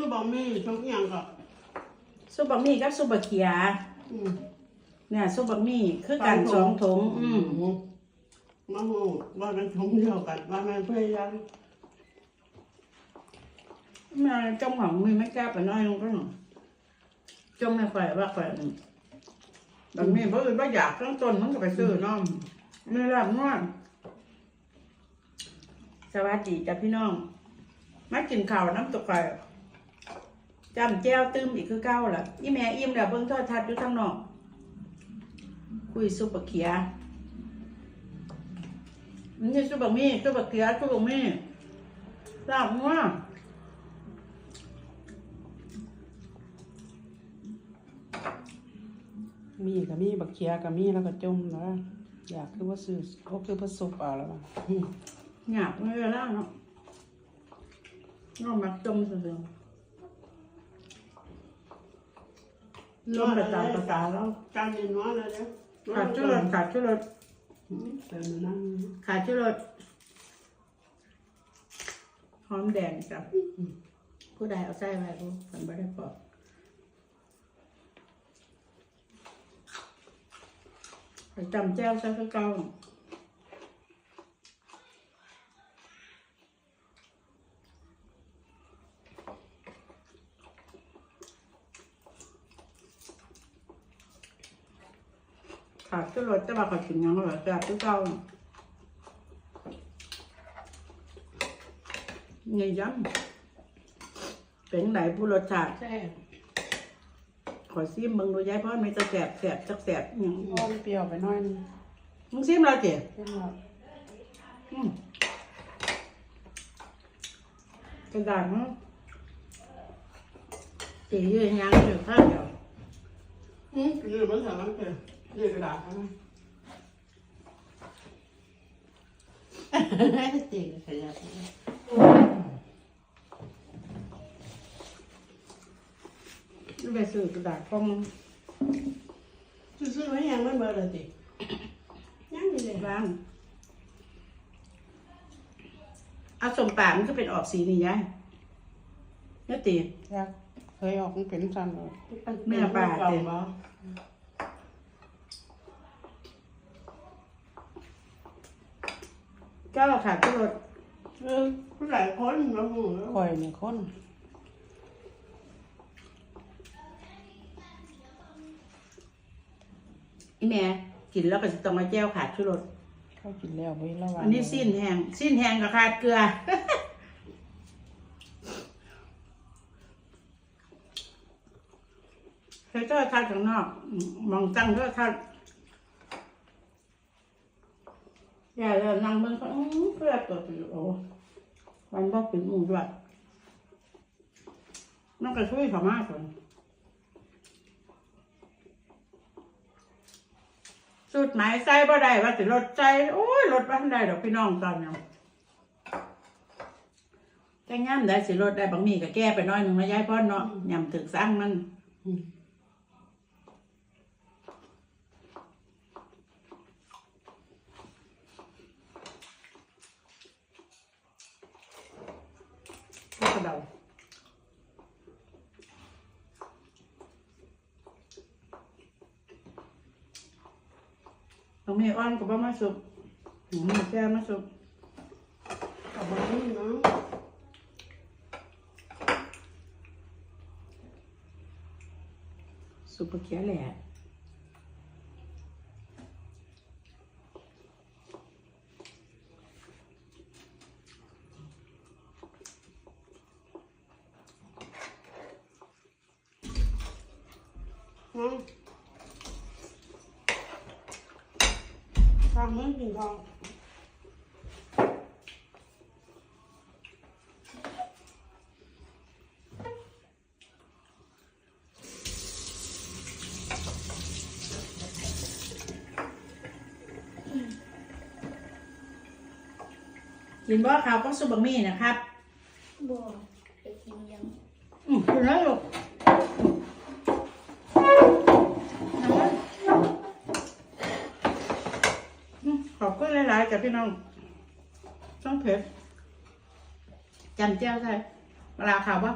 คือบอกมีทุกอย่างก็ซุปบะหมี่กับซุปบะเขียอืมเนี่ยซุปบะหมี่คือกันสองถุงอืมมาหูว่ามันทุงเดียวกันว่ามันพยายามแม่จงหวังมีไม่กล้าไปน้อยลงก็หนอจงไม่ค่อยว่าค่อยอืมบะหมี่เพราะอื่นว่าอยากตั้งต้นมันก็ไปซื้อเน้องไม่รับนวดสวัสดีจ้ะพี่น้อง มากินข้าวน้ำตกไก่ จำแจ้วตื้มอีกคือเก้าล่ะอีแม่อิ่มแล้วเบิ่งโทอดทัดอยู่ทางนอก คุยซุปบะเขียมันนี่ซุปบะหมี่ซุปบะเขียซุปบะหมี่ลาบงัวมีกับมีบักเขียกับมีแล้วก็จมแล้วอยากคือว่าซื้อเขาคือว่าซุปเอาแล้วอะหยาบไม่เวลาเนาะน้องมักจมเสื่อ มจมไปตามภาษาแล้วการเรียนน้อยเลยเนี่ยขาดชุรสขาดชุรสแต่มันนั่งขาดชุรสหอมแดงจ้ะผู้ใดเอาใส่ไว้ผู้คนไม่ได้ปอกข้อยจำแจ้วซะคือเก่า ขาดชุรสแต่ว่าขอยกินหยังเหรอจ้ะคือเก่าไงย้ำเป็นไหนผู้รสชาติแซ่บขอซิมมึงดูย้ายเพราะมันจะแสบแสบจักแสบอหย่างอ้อมเปรี้ยวไปหน้อยนึงมึงซิมเราเจ๊เพิ่มว่าอืมกระดาษมั้งเจ๊ยืนยังอยู่ข้างเดียวอืมเรียนภาษาอังกฤษเรี ยนกระดาษนะเจ๋งขยับไปซื้อกระดาษฟองซื้อไว้ยังไม่เบอร์เลยติยังอยู่เลยบ้างเอาสมปากมันก็เป็นออกสีนี่ยายเนี่ยตีอยากเคยออกมันเป็นสันเลยแม่ป่าเก่า เจ๊บ่ก็ขาดชุรสเออผู้หลายคนมาหูแล้วคอยเนี่ยคนอีแม่กินแล้วก็จะต้องมาแจ้วขาดชุรสเข้ากินแล้วไว้ระวังอันนี้สิ้นแห้งสิ้นแห้งกับขาดเกลือ ใช้เจ้าทัดข้างนอกอืมมองตั้งเจ้าทัด อย่เลยนั่งเบิ่งเขาอื้อเพื่อตัวอยู่โอ้วันบ่เป็นหมูด้วยนั่นก็ช่วยเขามากเลยสุดหมายใส่บ่ได้ว่าสิรถใจโอ้ยรถบ่ทันได้ดอกพี่น้องตอนนี้แต่งามได้สิรถได้บางมีก็แก้ไปน้อยหนึ่งนะยายพ่อเนาะยำถึกสร้างมัน อืม ก็กระเดา ตรงนี้อ้อนก็บ่มาสุกหมูแก้มาสุกกับบ่มีเนาะสุกปลาเขียวแหละอืม ทางมือกินทองกินบ่ข้าวก็สุกบะหมี่นะครับบัวไปกินยังอืมคุณแล้วลูก ขอบคุณหลายๆจากพี่น้องช่องเพชรจำเจ้าใช่เวลาข่าวว่า